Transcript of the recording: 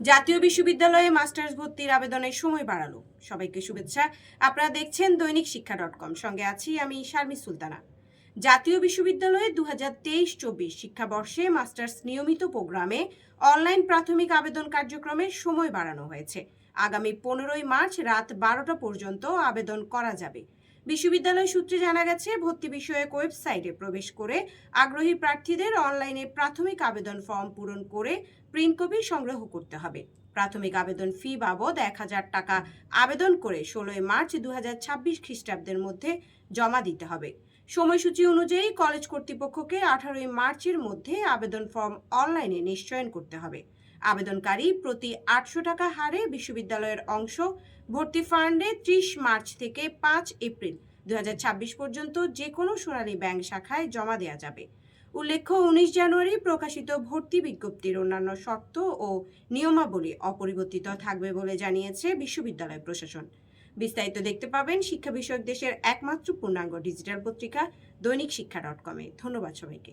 জাতীয় বিশ্ববিদ্যালয়ে মাস্টার্স ভর্তির আবেদনের সময় বাড়ালো। সবাইকে শুভেচ্ছা। আপনারা দেখছেন দৈনিক শিক্ষা ডট কম। সঙ্গে আছি আমি শারমি সুলতানা। জাতীয় বিশ্ববিদ্যালয়ে দু হাজার তেইশ চব্বিশ শিক্ষাবর্ষে মাস্টার্স নিয়মিত প্রোগ্রামে অনলাইন প্রাথমিক আবেদন কার্যক্রমের সময় বাড়ানো হয়েছে। আগামী পনেরোই মার্চ রাত বারোটা পর্যন্ত আবেদন করা যাবে। বিশ্ববিদ্যালয় সূত্রে জানা গেছে, ভর্তি বিষয়ক ওয়েবসাইটে প্রবেশ করে আগ্রহী প্রার্থীদের অনলাইনে প্রাথমিক আবেদন ফর্ম পূরণ করে প্রিন্ট কপি সংগ্রহ করতে হবে। প্রাথমিক আবেদন ফি বাবদ এক হাজার টাকা আবেদন করে ষোলোই মার্চ দু হাজার ছাব্বিশ খ্রিস্টাব্দের মধ্যে জমা দিতে হবে। সময়সূচি অনুযায়ী কলেজ কর্তৃপক্ষকে আঠারোই মার্চের মধ্যে আবেদন ফর্ম অনলাইনে নিশ্চয়ন করতে হবে। আবেদনকারী প্রতি আটশো টাকা হারে বিশ্ববিদ্যালয়ের অংশ ভর্তি ফান্ডে ত্রিশ মার্চ থেকে পাঁচ এপ্রিল দু হাজার ছাব্বিশ পর্যন্ত যে কোনো সোনালী ব্যাংক শাখায় জমা দেওয়া যাবে। উল্লেখ্য, উনিশ জানুয়ারি প্রকাশিত ভর্তি বিজ্ঞপ্তির অন্যান্য শর্ত ও নিয়মাবলী অপরিবর্তিত থাকবে বলে জানিয়েছে বিশ্ববিদ্যালয় প্রশাসন। বিস্তারিত দেখতে পাবেন শিক্ষা বিষয়ক দেশের একমাত্র পূর্ণাঙ্গ ডিজিটাল পত্রিকা দৈনিক শিক্ষা ডট কমে। ধন্যবাদ সবাইকে।